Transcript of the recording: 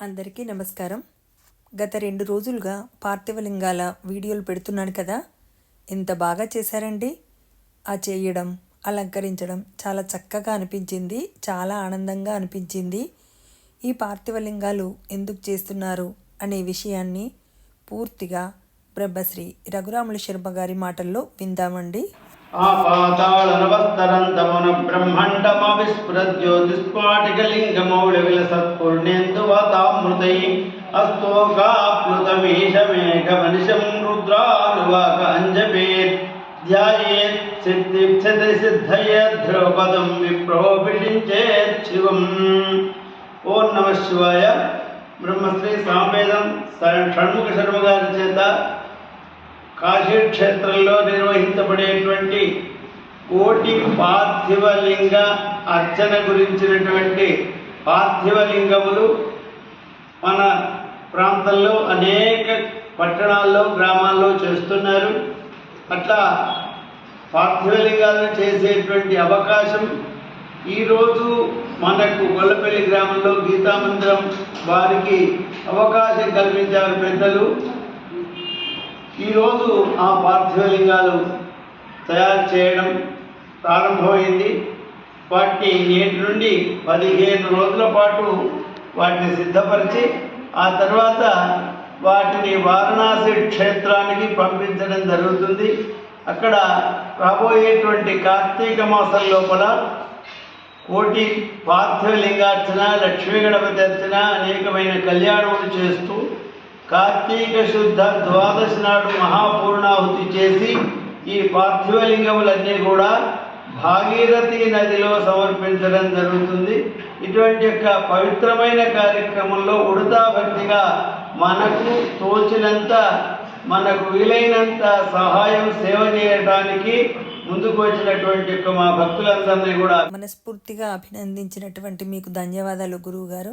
అందరికీ నమస్కారం. గత రెండు రోజులుగా పార్థివలింగాల వీడియోలు పెడుతున్నాను కదా ఎంత బాగా చేశారండి. ఆ చేయడం అలంకరించడం చాలా చక్కగా అనిపించింది చాలా ఆనందంగా అనిపించింది. ఈ పార్థివలింగాలు ఎందుకు చేస్తున్నారు అనే విషయాన్ని పూర్తిగా బ్రహ్మశ్రీ రఘురాముల శర్మ గారి మాటల్లో విందామండి. ఆపాతాళనవస్తరంతమున బ్రహ్మాండమవిస్మృత్యోతిస్ఫాటికలింగమౌళవిలసత్పుర్ణేందువతామృతై అస్తోకాప్లుతమీశమేఘమనిశం రుద్రానువాక అంజపేత్ ధ్యాయేత్ సిద్ధిప్సతి సిద్ధయ ధ్రువపదం విప్రోపిటించేత్ శివం ఓం నమ శివాయ. బ్రహ్మశ్రీ సామవేదం షణ్ముఖ శర్మ గారి చేత కాశీ క్షేత్రంలో నిర్వహించబడేటువంటి కోటి పార్థివలింగ అర్చన గురించినటువంటి పార్థివలింగములు మన ప్రాంతంలో అనేక పట్టణాల్లో గ్రామాల్లో చేస్తున్నారు. అట్లా పార్థివలింగాలను చేసేటువంటి అవకాశం ఈరోజు మనకు గొల్లపల్లి గ్రామంలో గీతామందిరం వారికి అవకాశం కల్పించారు పెద్దలు. ఈరోజు ఆ పార్థివలింగాలు తయారు చేయడం ప్రారంభమైంది. వాటిని నేటి నుండి పదిహేను రోజుల పాటు వాటిని సిద్ధపరిచి ఆ తర్వాత వాటిని వారణాసి క్షేత్రానికి పంపించడం జరుగుతుంది. అక్కడ రాబోయేటువంటి కార్తీక మాసం లోపల కోటి పార్థివలింగార్చన లక్ష్మీ గణపతి అర్చన అనేకమైన కళ్యాణములు చేస్తూ కార్తీక శుద్ధ ద్వాదశి నాడు మహాపూర్ణాహుతి చేసి ఈ పార్థివలింగములన్నీ కూడా భాగీరథి నదిలో సమర్పించడం జరుగుతుంది. ఇటువంటి యొక్క పవిత్రమైన కార్యక్రమంలో ఉడతా భక్తిగా మనకు తోచినంత మనకు వీలైనంత సహాయం సేవ చేయడానికి ముందుకు వచ్చినటువంటి యొక్క మా భక్తులందరినీ కూడా మనస్ఫూర్తిగా అభినందించినటువంటి మీకు ధన్యవాదాలు గురువుగారు.